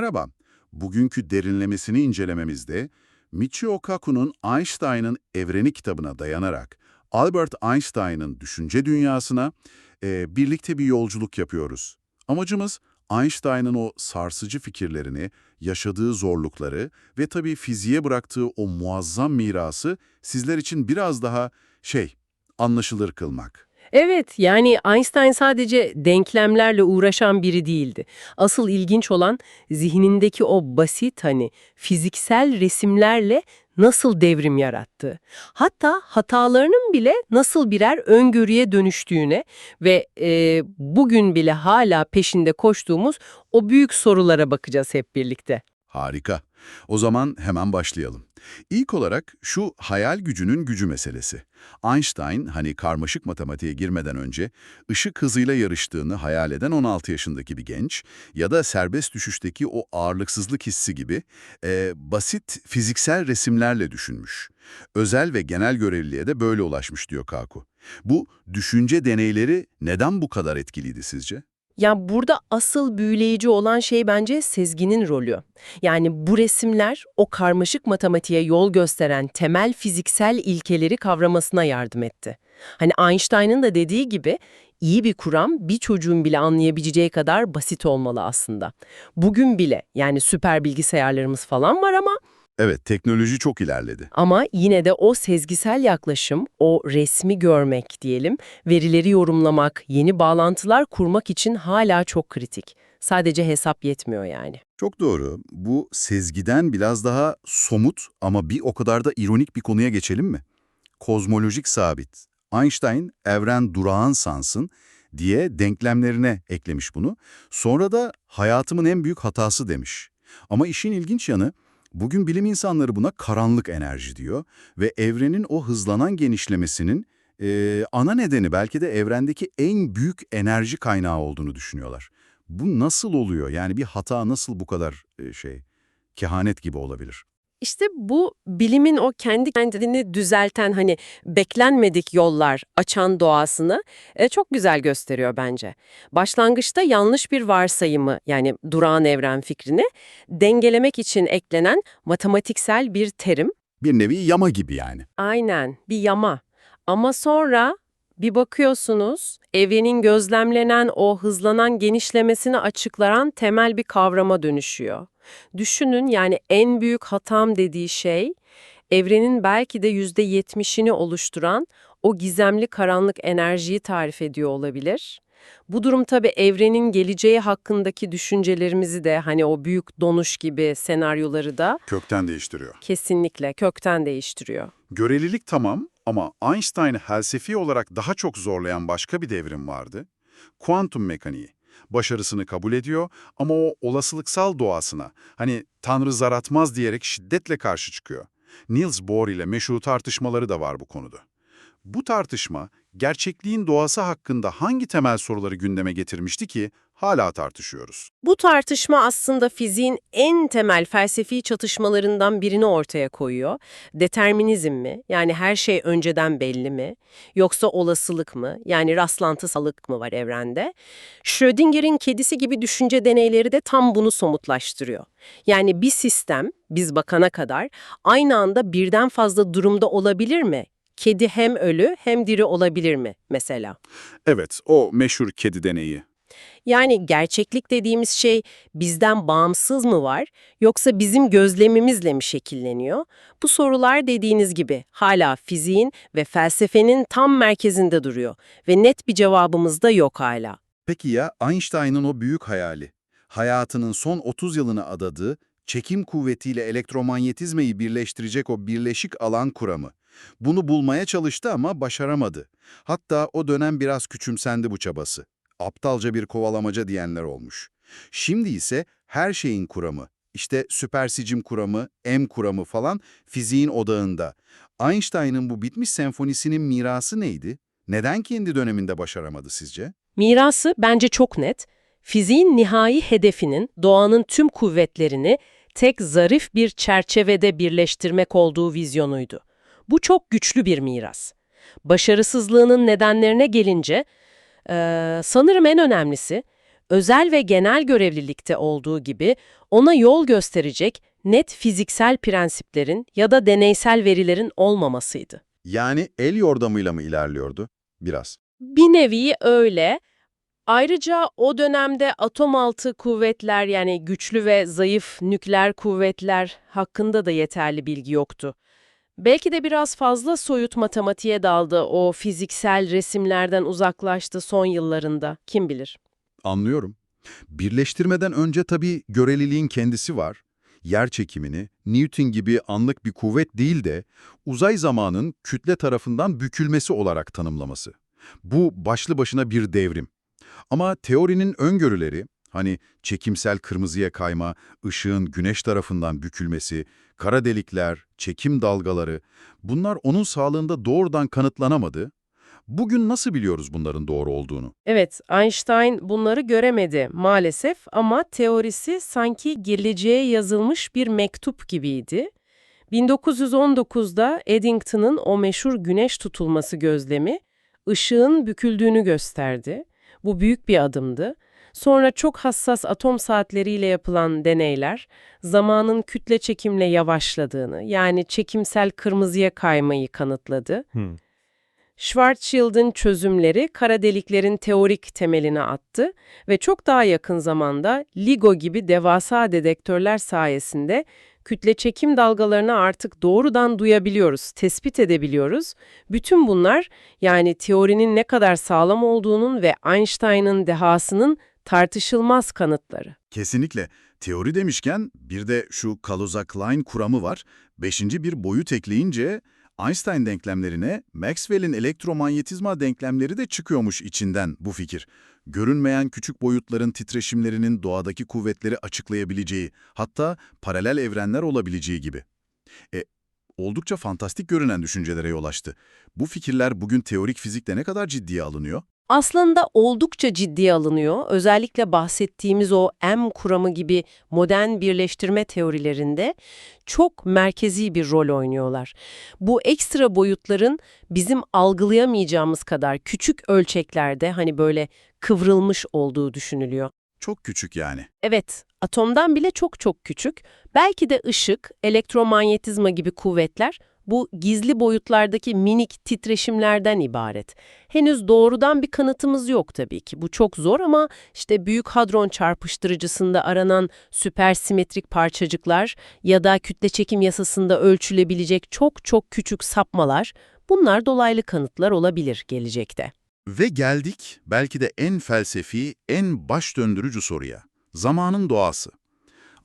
Merhaba. Bugünkü derinlemesini incelememizde Michio Kaku'nun Einstein'ın Evreni kitabına dayanarak Albert Einstein'ın düşünce dünyasına e, birlikte bir yolculuk yapıyoruz. Amacımız Einstein'ın o sarsıcı fikirlerini, yaşadığı zorlukları ve tabii fiziğe bıraktığı o muazzam mirası sizler için biraz daha şey, anlaşılır kılmak. Evet, yani Einstein sadece denklemlerle uğraşan biri değildi. Asıl ilginç olan zihnindeki o basit hani fiziksel resimlerle nasıl devrim yarattı. Hatta hatalarının bile nasıl birer öngörüye dönüştüğüne ve e, bugün bile hala peşinde koştuğumuz o büyük sorulara bakacağız hep birlikte. Harika. O zaman hemen başlayalım. İlk olarak şu hayal gücünün gücü meselesi. Einstein hani karmaşık matematiğe girmeden önce ışık hızıyla yarıştığını hayal eden 16 yaşındaki bir genç ya da serbest düşüşteki o ağırlıksızlık hissi gibi e, basit fiziksel resimlerle düşünmüş. Özel ve genel görevliliğe de böyle ulaşmış diyor Kaku. Bu düşünce deneyleri neden bu kadar etkiliydi sizce? Ya burada asıl büyüleyici olan şey bence sezginin rolü. Yani bu resimler o karmaşık matematiğe yol gösteren temel fiziksel ilkeleri kavramasına yardım etti. Hani Einstein'ın da dediği gibi iyi bir kuram bir çocuğun bile anlayabileceği kadar basit olmalı aslında. Bugün bile yani süper bilgisayarlarımız falan var ama Evet, teknoloji çok ilerledi. ama yine de o sezgisel yaklaşım, o resmi görmek diyelim, verileri yorumlamak, yeni bağlantılar kurmak için hala çok kritik. Sadece hesap yetmiyor yani. Çok doğru. Bu sezgiden biraz daha somut ama bir o kadar da ironik bir konuya geçelim mi? Kozmolojik sabit. Einstein, evren durağan sansın diye denklemlerine eklemiş bunu. Sonra da hayatımın en büyük hatası demiş. Ama işin ilginç yanı, bugün bilim insanları buna karanlık enerji diyor ve evrenin o hızlanan genişlemesinin eee, ana nedeni belki de evrendeki en büyük enerji kaynağı olduğunu düşünüyorlar. Bu nasıl oluyor? Yani bir hata nasıl bu kadar e, şey, kehanet gibi olabilir? İşte bu bilimin o kendi kendini düzelten hani beklenmedik yollar açan doğasını e, çok güzel gösteriyor bence. Başlangıçta yanlış bir varsayımı yani durağan evren fikrini dengelemek için eklenen matematiksel bir terim. Bir nevi yama gibi yani. Aynen bir yama. Ama sonra bir bakıyorsunuz evrenin gözlemlenen o hızlanan genişlemesini açıklayan temel bir kavrama dönüşüyor. Düşünün yani en büyük hatam dediği şey evrenin belki de yüzde yetmişini oluşturan o gizemli karanlık enerjiyi tarif ediyor olabilir. Bu durum tabii evrenin geleceği hakkındaki düşüncelerimizi de hani o büyük donuş gibi senaryoları da Kökten değiştiriyor. kesinlikle kökten değiştiriyor. Görelilik tamam ama Einstein'ı felsefi olarak daha çok zorlayan başka bir devrim vardı. Kuantum mekaniği. Başarısını kabul ediyor ama o olasılıksal doğasına, hani Tanrı zar atmaz diyerek şiddetle karşı çıkıyor. Niels Bohr ile meşhur tartışmaları da var bu konuda. Bu tartışma, gerçekliğin doğası hakkında hangi temel soruları gündeme getirmişti ki hala tartışıyoruz? Bu tartışma aslında fiziğin en temel felsefi çatışmalarından birini ortaya koyuyor. Determinizm mi? Yani her şey önceden belli mi? Yoksa olasılık mı? Yani rastlantısallık mı var evrende? Schrödinger'in kedisi gibi düşünce deneyleri de tam bunu somutlaştırıyor. Yani bir sistem, biz bakana kadar, aynı anda birden fazla durumda olabilir mi? Kedi hem ölü hem diri olabilir mi mesela? Evet, o meşhur kedi deneyi. Yani gerçeklik dediğimiz şey bizden bağımsız mı var yoksa bizim gözlemimizle mi şekilleniyor? Bu sorular dediğiniz gibi hala fiziğin ve felsefenin tam merkezinde duruyor ve net bir cevabımız da yok hala. Peki ya Einstein'ın o büyük hayali? Hayatının son 30 yılını adadığı, çekim kuvvetiyle elektromanyetizmayı birleştirecek o birleşik alan kuramı. Bunu bulmaya çalıştı ama başaramadı. Hatta o dönem biraz küçümsendi bu çabası. Aptalca bir kovalamaca diyenler olmuş. Şimdi ise her şeyin kuramı, işte süpersicim kuramı, M kuramı falan fiziğin odağında. Einstein'ın bu bitmiş senfonisinin mirası neydi? Neden kendi döneminde başaramadı sizce? Mirası bence çok net. Fiziğin nihai hedefinin doğanın tüm kuvvetlerini tek zarif bir çerçevede birleştirmek olduğu vizyonuydu. Bu çok güçlü bir miras. Başarısızlığının nedenlerine gelince, eee, sanırım en önemlisi özel ve genel görevlilikte olduğu gibi ona yol gösterecek net fiziksel prensiplerin ya da deneysel verilerin olmamasıydı. Yani el yordamıyla mı ilerliyordu? Biraz. Bir nevi öyle. Ayrıca o dönemde atom altı kuvvetler yani güçlü ve zayıf nükleer kuvvetler hakkında da yeterli bilgi yoktu. Belki de biraz fazla soyut matematiğe daldı, o fiziksel resimlerden uzaklaştı son yıllarında, kim bilir. Anlıyorum. Birleştirmeden önce tabii göreliliğin kendisi var. Yer çekimini, Newton gibi anlık bir kuvvet değil de uzay zamanın kütle tarafından bükülmesi olarak tanımlaması. Bu başlı başına bir devrim. Ama teorinin öngörüleri, hani çekimsel kırmızıya kayma, ışığın güneş tarafından bükülmesi, kara delikler, çekim dalgaları, bunlar onun sağlığında doğrudan kanıtlanamadı. Bugün nasıl biliyoruz bunların doğru olduğunu? Evet, Einstein bunları göremedi maalesef ama teorisi sanki geleceğe yazılmış bir mektup gibiydi. 1919'da Eddington'ın o meşhur güneş tutulması gözlemi ışığın büküldüğünü gösterdi. Bu büyük bir adımdı. Sonra çok hassas atom saatleriyle yapılan deneyler zamanın kütle çekimle yavaşladığını yani çekimsel kırmızıya kaymayı kanıtladı. Schwarzschild'in çözümleri kara deliklerin teorik temelini attı ve çok daha yakın zamanda LIGO gibi devasa dedektörler sayesinde kütle çekim dalgalarını artık doğrudan duyabiliyoruz, tespit edebiliyoruz. Bütün bunlar yani teorinin ne kadar sağlam olduğunun ve Einstein'ın dehasının tartışılmaz kanıtları. Kesinlikle. Teori demişken bir de şu Kaluza-Klein kuramı var. Beşinci bir boyut ekleyince Einstein denklemlerine Maxwell'in elektromanyetizma denklemleri de çıkıyormuş içinden bu fikir. Görünmeyen küçük boyutların titreşimlerinin doğadaki kuvvetleri açıklayabileceği, hatta paralel evrenler olabileceği gibi. E, oldukça fantastik görünen düşüncelere yol açtı. Bu fikirler bugün teorik fizikte ne kadar ciddiye alınıyor? Aslında oldukça ciddiye alınıyor. Özellikle bahsettiğimiz o M kuramı gibi modern birleştirme teorilerinde çok merkezi bir rol oynuyorlar. Bu ekstra boyutların bizim algılayamayacağımız kadar küçük ölçeklerde hani böyle kıvrılmış olduğu düşünülüyor. Çok küçük yani. Evet, atomdan bile çok çok küçük. Belki de ışık, elektromanyetizma gibi kuvvetler bu gizli boyutlardaki minik titreşimlerden ibaret. Henüz doğrudan bir kanıtımız yok tabii ki. Bu çok zor ama işte Büyük Hadron Çarpıştırıcısında aranan süpersimetrik parçacıklar ya da kütle çekim yasasında ölçülebilecek çok çok küçük sapmalar bunlar dolaylı kanıtlar olabilir gelecekte. Ve geldik belki de en felsefi, en baş döndürücü soruya. Zamanın doğası.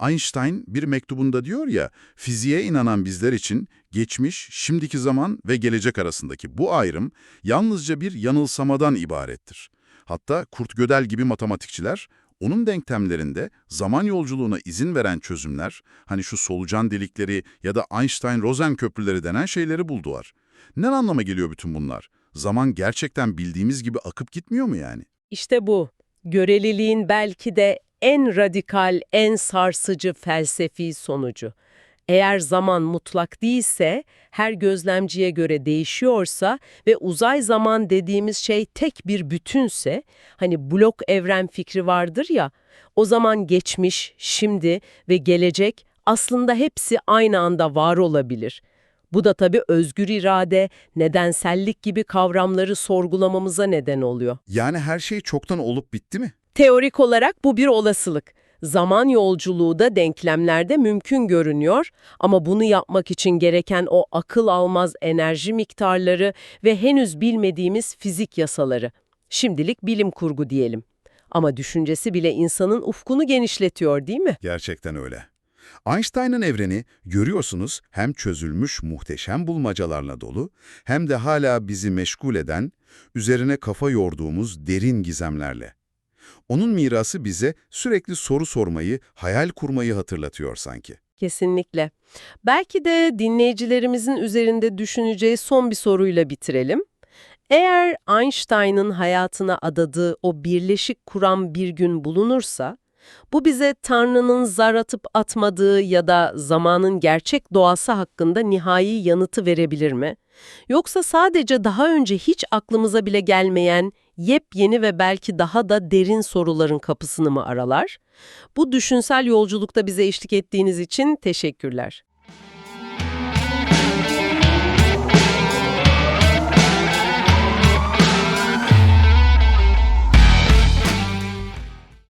Einstein bir mektubunda diyor ya, fiziğe inanan bizler için geçmiş, şimdiki zaman ve gelecek arasındaki bu ayrım yalnızca bir yanılsamadan ibarettir. Hatta Kurt Gödel gibi matematikçiler, onun denklemlerinde zaman yolculuğuna izin veren çözümler, hani şu solucan delikleri ya da Einstein-Rosen köprüleri denen şeyleri buldular. Ne anlama geliyor bütün bunlar? Zaman gerçekten bildiğimiz gibi akıp gitmiyor mu yani? İşte bu. Göreliliğin belki de en radikal, en sarsıcı felsefi sonucu. Eğer zaman mutlak değilse, her gözlemciye göre değişiyorsa ve uzay zaman dediğimiz şey tek bir bütünse, hani blok evren fikri vardır ya, o zaman geçmiş, şimdi ve gelecek aslında hepsi aynı anda var olabilir. Bu da tabii özgür irade, nedensellik gibi kavramları sorgulamamıza neden oluyor. Yani her şey çoktan olup bitti mi? Teorik olarak bu bir olasılık. Zaman yolculuğu da denklemlerde mümkün görünüyor ama bunu yapmak için gereken o akıl almaz enerji miktarları ve henüz bilmediğimiz fizik yasaları. Şimdilik bilim kurgu diyelim. Ama düşüncesi bile insanın ufkunu genişletiyor değil mi? Gerçekten öyle. Einstein'ın evreni görüyorsunuz hem çözülmüş muhteşem bulmacalarla dolu hem de hala bizi meşgul eden, üzerine kafa yorduğumuz derin gizemlerle. Onun mirası bize sürekli soru sormayı, hayal kurmayı hatırlatıyor sanki. Kesinlikle. Belki de dinleyicilerimizin üzerinde düşüneceği son bir soruyla bitirelim. Eğer Einstein'ın hayatına adadığı o birleşik kuram bir gün bulunursa, bu bize Tanrı'nın zar atıp atmadığı ya da zamanın gerçek doğası hakkında nihai yanıtı verebilir mi? Yoksa sadece daha önce hiç aklımıza bile gelmeyen yepyeni ve belki daha da derin soruların kapısını mı aralar? Bu düşünsel yolculukta bize eşlik ettiğiniz için teşekkürler.